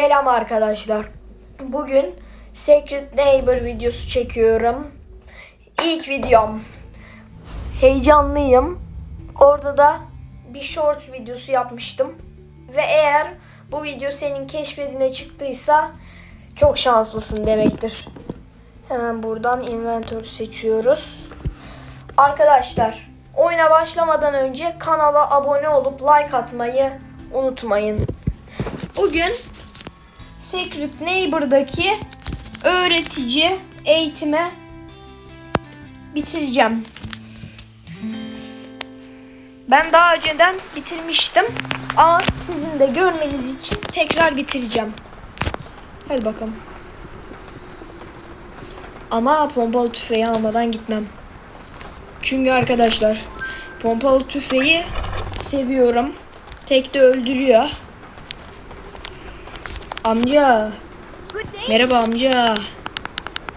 Selam arkadaşlar. Bugün Secret Neighbor videosu çekiyorum. İlk videom. Heyecanlıyım. Orada da bir shorts videosu yapmıştım. Ve eğer bu video senin keşfedine çıktıysa çok şanslısın demektir. Hemen buradan inventörü seçiyoruz. Arkadaşlar oyuna başlamadan önce kanala abone olup like atmayı unutmayın. Bugün Secret Neighbor'daki öğretici eğitime bitireceğim. Ben daha önceden bitirmiştim ama sizin de görmeniz için tekrar bitireceğim. Hadi bakalım. Ama pompalı tüfeği almadan gitmem. Çünkü arkadaşlar pompalı tüfeği seviyorum. Tek de öldürüyor. Amca. Merhaba amca.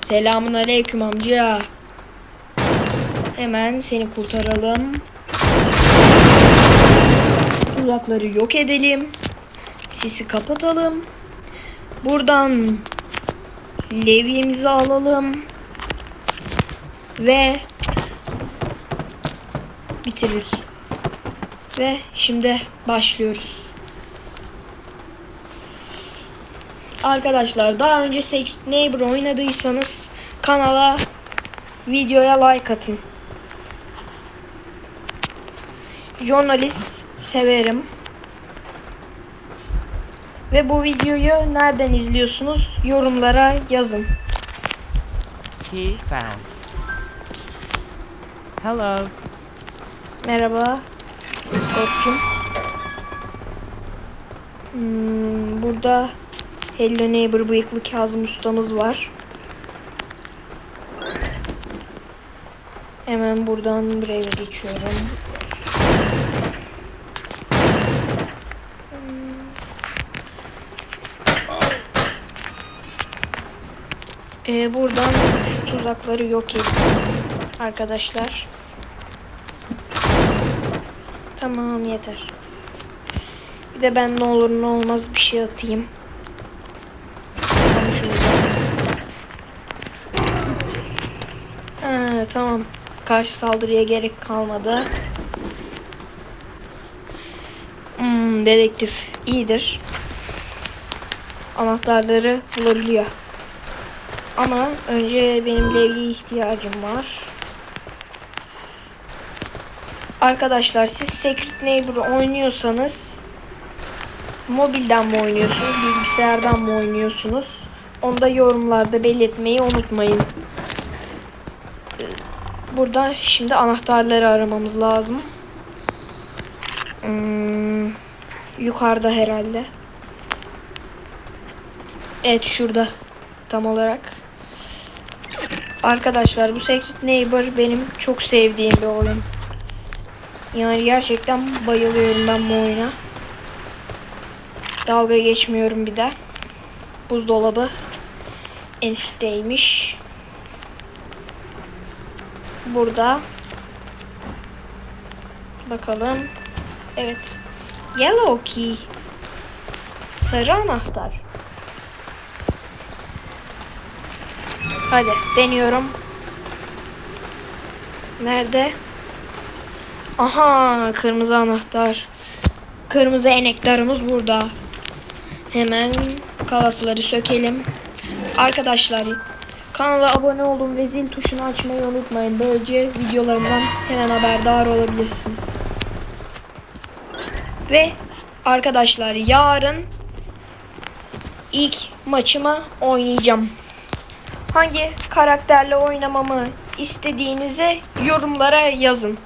Selamun aleyküm amca. Hemen seni kurtaralım. Tuzakları yok edelim. Sisi kapatalım. Buradan levyemizi alalım. Ve bitirdik. Ve şimdi başlıyoruz. Arkadaşlar daha önce Secret Neighbor oynadıysanız kanala videoya like atın. Journalist severim. Ve bu videoyu nereden izliyorsunuz? Yorumlara yazın. Key found. Hello. Merhaba. Scott'cum. Hmm, burada Hello Neighbor bıyıklı Kazım ustamız var. Hemen buradan buraya geçiyorum. Ee, buradan şu tuzakları yok edin arkadaşlar. Tamam yeter. Bir de ben ne olur ne olmaz bir şey atayım. Da. Ha, tamam. Karşı saldırıya gerek kalmadı. Hmm, dedektif iyidir. Anahtarları bulabiliyor. Ama önce benim levye ihtiyacım var. Arkadaşlar siz Secret Neighbor oynuyorsanız mobilden mi oynuyorsunuz, bilgisayardan mı oynuyorsunuz? Onu da yorumlarda belirtmeyi unutmayın. Burada şimdi anahtarları aramamız lazım. Hmm, yukarıda herhalde. Evet şurada tam olarak. Arkadaşlar bu Secret Neighbor benim çok sevdiğim bir oyun. Yani gerçekten bayılıyorum ben bu oyuna. Dalga geçmiyorum bir de. Buzdolabı en üstteymiş. Burada. Bakalım. Evet. Yellow key. Sarı anahtar. Hadi deniyorum. Nerede? Aha kırmızı anahtar. Kırmızı enektarımız burada. Hemen kalasları sökelim. Arkadaşlar kanala abone olun ve zil tuşunu açmayı unutmayın. Böylece videolarımdan hemen haberdar olabilirsiniz. Ve arkadaşlar yarın ilk maçımı oynayacağım. Hangi karakterle oynamamı istediğinizi yorumlara yazın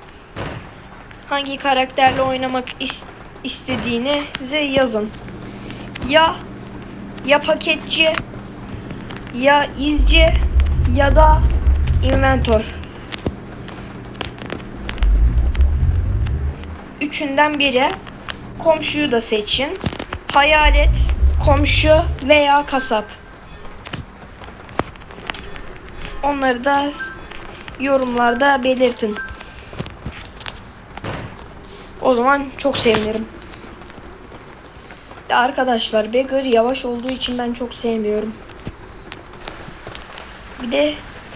hangi karakterle oynamak is- istediğinizi yazın. Ya ya paketçi ya izci ya da inventor. Üçünden biri. Komşuyu da seçin. Hayalet, komşu veya kasap. Onları da yorumlarda belirtin. O zaman çok sevinirim. Arkadaşlar Beggar yavaş olduğu için ben çok sevmiyorum. Bir de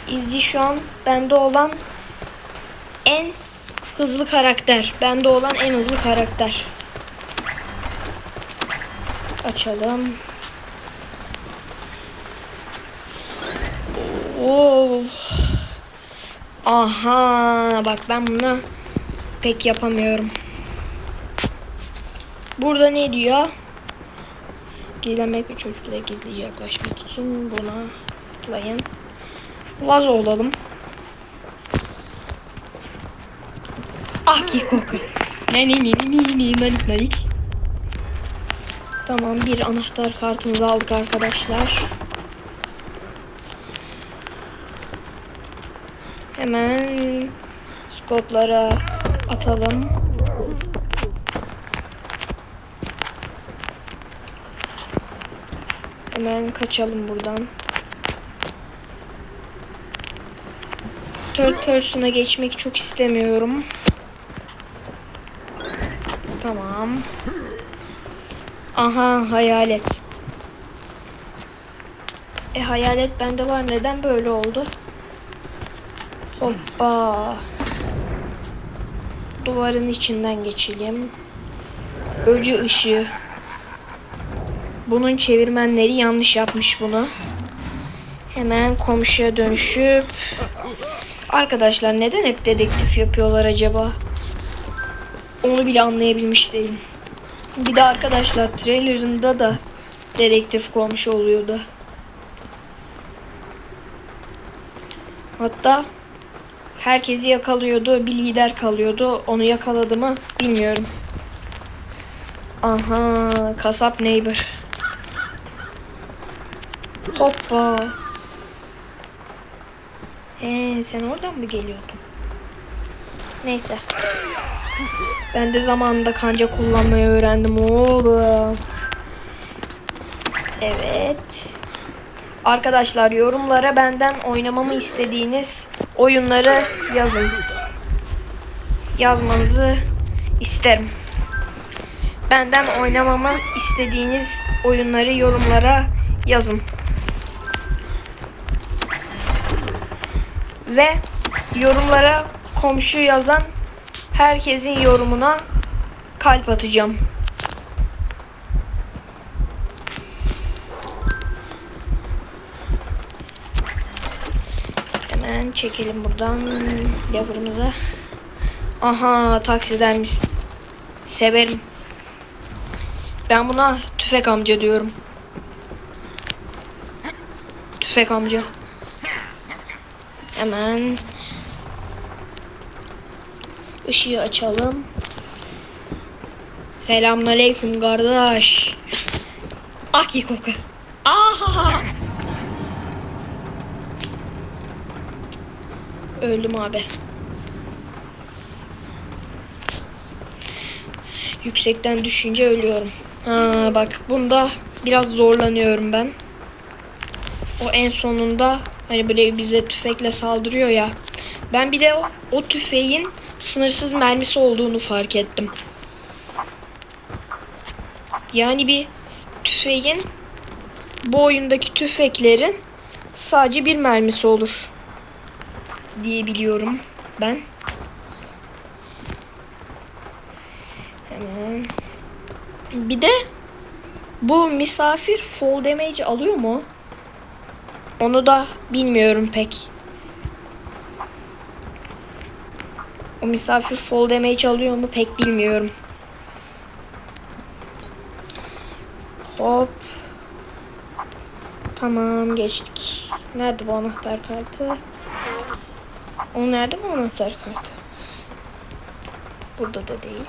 izci şu an bende olan en hızlı karakter. Bende olan en hızlı karakter. Açalım. Oo. Aha bak ben bunu pek yapamıyorum. Burada ne diyor? Gizlenmek ve çocuklara gizlice yaklaşmak için buna tıklayın. Vazo olalım. Ah ki koku. Ne ne ne ne ne ne nanik nanik. Tamam bir anahtar kartımızı aldık arkadaşlar. Hemen skoplara atalım. Hemen kaçalım buradan. Third person'a geçmek çok istemiyorum. Tamam. Aha hayalet. E hayalet bende var. Neden böyle oldu? Hoppa. Duvarın içinden geçelim. Öcü ışığı. Bunun çevirmenleri yanlış yapmış bunu. Hemen komşuya dönüşüp Arkadaşlar neden hep dedektif yapıyorlar acaba? Onu bile anlayabilmiş değilim. Bir de arkadaşlar trailerında da dedektif komşu oluyordu. Hatta herkesi yakalıyordu. Bir lider kalıyordu. Onu yakaladı mı bilmiyorum. Aha kasap neighbor. Hoppa. Ee, sen oradan mı geliyordun? Neyse. Ben de zamanında kanca kullanmayı öğrendim oğlum. Evet. Arkadaşlar yorumlara benden oynamamı istediğiniz oyunları yazın. Yazmanızı isterim. Benden oynamamı istediğiniz oyunları yorumlara yazın. Ve yorumlara komşu yazan herkesin yorumuna kalp atacağım. Hemen çekelim buradan yavrumuza. Aha taksidermist. Severim. Ben buna tüfek amca diyorum. Tüfek amca. Hemen ışığı açalım. Selamünaleyküm kardeş. Aki koku. Aha. Öldüm abi. Yüksekten düşünce ölüyorum. Ha bak bunda biraz zorlanıyorum ben. O en sonunda hani böyle bize tüfekle saldırıyor ya. Ben bir de o, o tüfeğin sınırsız mermisi olduğunu fark ettim. Yani bir tüfeğin bu oyundaki tüfeklerin sadece bir mermisi olur diye biliyorum ben. Hemen. Bir de bu misafir fall damage alıyor mu? Onu da bilmiyorum pek. O misafir fall damage alıyor mu pek bilmiyorum. Hop. Tamam geçtik. Nerede bu anahtar kartı? O nerede bu anahtar kartı? Burada da değil.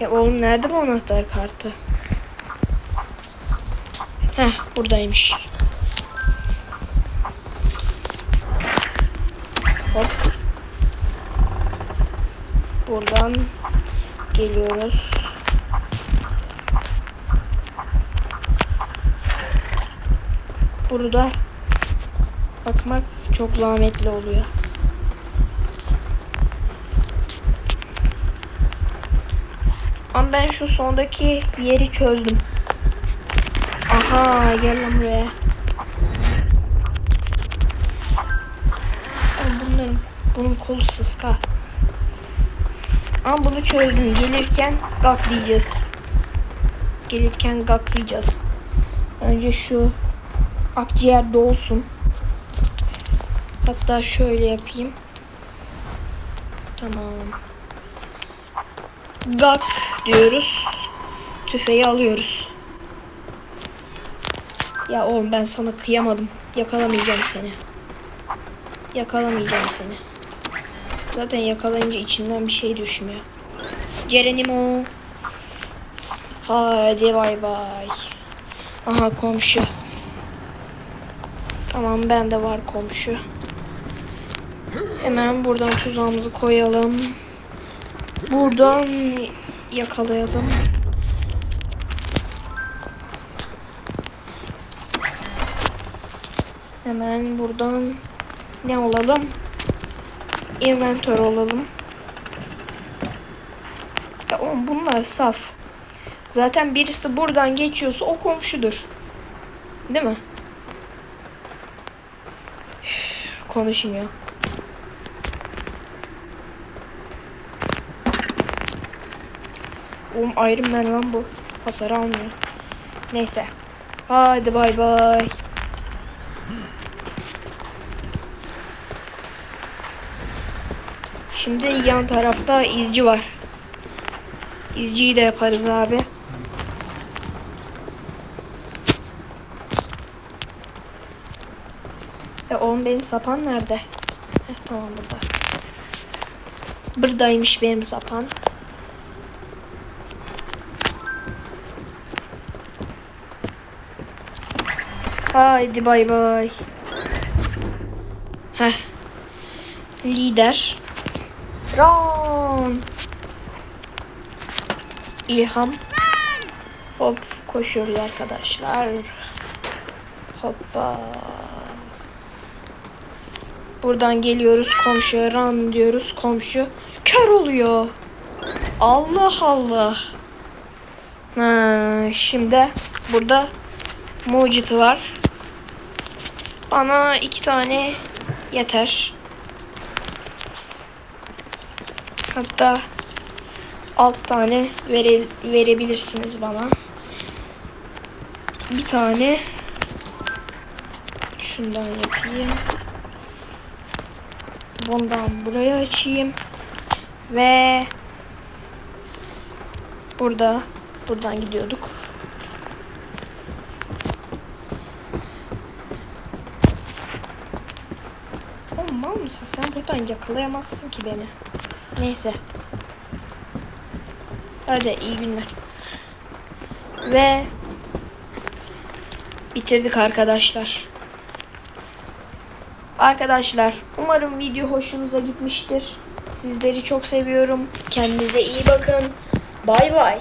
Ya oğlum nerede bu anahtar kartı? Heh buradaymış. Hop. Buradan geliyoruz. Burada bakmak çok zahmetli oluyor. Ama ben şu sondaki yeri çözdüm. Aha gel lan buraya. Bunların bunun kolu sıska. Ama bunu çözdüm. Gelirken gaklayacağız. Gelirken gaklayacağız. Önce şu akciğer dolsun. Hatta şöyle yapayım. Tamam. Gak diyoruz. Tüfeği alıyoruz. Ya oğlum ben sana kıyamadım. Yakalamayacağım seni. Yakalamayacağım seni. Zaten yakalayınca içinden bir şey düşmüyor. Cerenimo. Hadi bay bay. Aha komşu. Tamam bende var komşu. Hemen buradan tuzağımızı koyalım. Buradan yakalayalım. Hemen buradan ne olalım? Inventör olalım. Ya oğlum bunlar saf. Zaten birisi buradan geçiyorsa o komşudur. Değil mi? Üf, Konuşmuyor. Oğlum Iron Man lan bu. Hasar almıyor. Neyse. Hadi bay bay. Şimdi yan tarafta izci var. İzciyi de yaparız abi. E oğlum benim sapan nerede? Heh, tamam burada. Buradaymış benim sapan. Haydi bay bay. Heh. Lider. Ron. İlham. Hop koşuyoruz arkadaşlar. Hoppa. Buradan geliyoruz komşuya ran diyoruz komşu. Kör oluyor. Allah Allah. Ha, şimdi burada muciti var. Bana iki tane yeter. Hatta altı tane vere, verebilirsiniz bana. Bir tane şundan yapayım. Bundan buraya açayım. Ve burada buradan gidiyorduk. Oğlum mal mısın sen? Buradan yakalayamazsın ki beni. Neyse. Hadi iyi günler. Ve bitirdik arkadaşlar. Arkadaşlar umarım video hoşunuza gitmiştir. Sizleri çok seviyorum. Kendinize iyi bakın. Bay bay.